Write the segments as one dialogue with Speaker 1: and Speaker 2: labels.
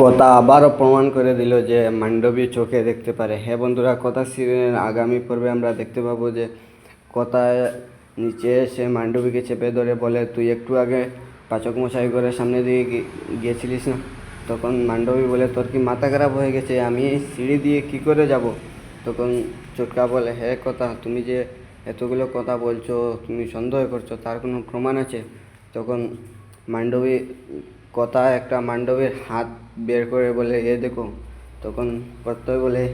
Speaker 1: কথা আবারও প্রমাণ করে দিল যে মান্ডবী চোখে দেখতে পারে। হ্যাঁ বন্ধুরা, কথা সিরিয়ালের আগামী পর্বে আমরা দেখতে পাবো যে কথা নিচে এসে মান্ডবীকে চেপে ধরে বলে, তুই একটু আগে পাচক মশাই করে সামনে দিয়ে গিয়েছিলিস না? তখন মান্ডবী বলে, তোর কি মাথা খারাপ হয়ে গেছে? আমি এই সিঁড়ি দিয়ে কি করে যাব? তখন চোটকা বলে হ্যাঁ কথা, তুমি যে এতগুলো কথা বলছো, তুমি সন্দেহ করছ, তার কোনো প্রমাণ আছে? তখন মান্ডবী কথা একটা মান্ডবীর হাত বের করে বলে, এ দেখো। তখন প্রত্যয় বলে,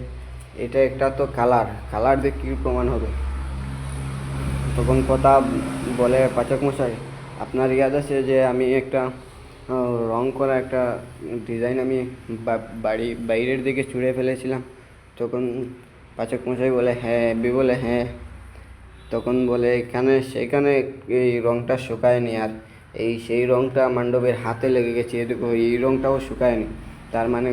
Speaker 1: এটা একটা তো কালার। কালার দিয়ে কী প্রমাণ হবে? তখন কথা বলে পাচক মশাই, আপনার ইয়াদ আছে যে আমি একটা রং করা একটা ডিজাইন আমি বাড়ি, বাইরের দিকে ছুঁড়ে ফেলেছিলাম। তখন পাচক মশাই বলে হ্যাঁ বি বলে হ্যাঁ। তখন বলে, এখানে, সেখানে এই রংটা শুকায়নি আর এই সেই রংটা মান্ডবের হাতে লেগে গেছে। এই রংটাও শুকায়নি। তার মানে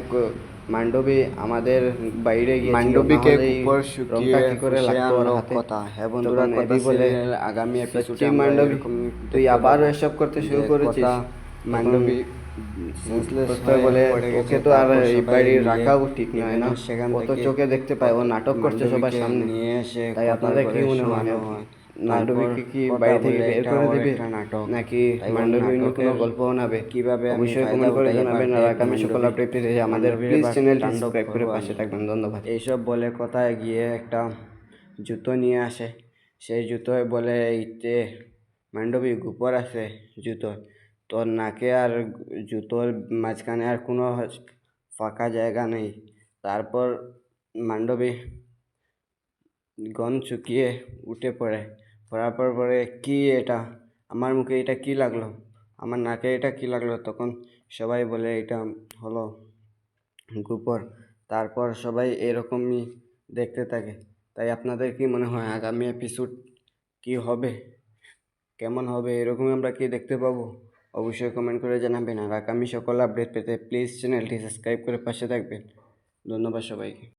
Speaker 1: মান্ডবী আমাদের বাইরে গিয়ে
Speaker 2: মান্ডবীকে
Speaker 1: উপর
Speaker 2: শুকিয়ে
Speaker 1: কি করে
Speaker 2: কথা। হ্যাঁ বন্ধুরা,
Speaker 1: এডি বলে
Speaker 2: আগামী আমরা
Speaker 1: মান্ডবী তুই আবার এসব করতে শুরু করেছিস?
Speaker 2: মান্ডবী
Speaker 1: বলে ওকে তো আর এই
Speaker 2: সবাই
Speaker 1: বাড়ি রাখাও ঠিক নয় না?
Speaker 2: সেখান
Speaker 1: তো চোখে দেখতে পায় ও নাটক করছে সবার সামনে।
Speaker 2: নিয়ে এসে
Speaker 1: তাই আপনাদের কি মনে হয়। মান্ডবীকে কি বাড়ি থেকে বের করে দিবে। নাকি মান্ডবী অন্য কোনো গল্প বানাবে
Speaker 2: কীভাবে
Speaker 1: অবশ্যই কমেন্ট করে জানাবেন। আর আগামী সকল আপডেট পেতে আমাদের প্লিজ
Speaker 2: তাণ্ডব
Speaker 1: সাবস্ক্রাইব করে পাশে থাকবেন। ধন্যবাদ।
Speaker 2: এইসব বলে কোথায় গিয়ে একটা জুতো নিয়ে আসে। সেই জুতোয় বলে এইতে মান্ডবী গুপর আছে জুতো তোর নাকে আর জুতোর মাঝখানে আর কোনো ফাঁকা জায়গা নেই। তারপর মান্ডবী গন চুকিয়ে উঠে পড়ে। পড়ার পর পরে কি এটা, আমার মুখে এটা কি লাগল, আমার নাকে এটা কি লাগল, তখন সবাই বলে এটা হলো গুপর তারপর সবাই এরকমই দেখতে থাকে। তাই আপনাদের কি মনে হয় আগামী এপিসোড কি হবে? কেমন হবে? এরকমই আমরা কি দেখতে পাবো? অবশ্যই কমেন্ট করে জানাবেন। আর আগামী সকল আপডেট পেতে প্লিজ চ্যানেলটি সাবস্ক্রাইব করে পাশে থাকবেন। ধন্যবাদ সবাইকে।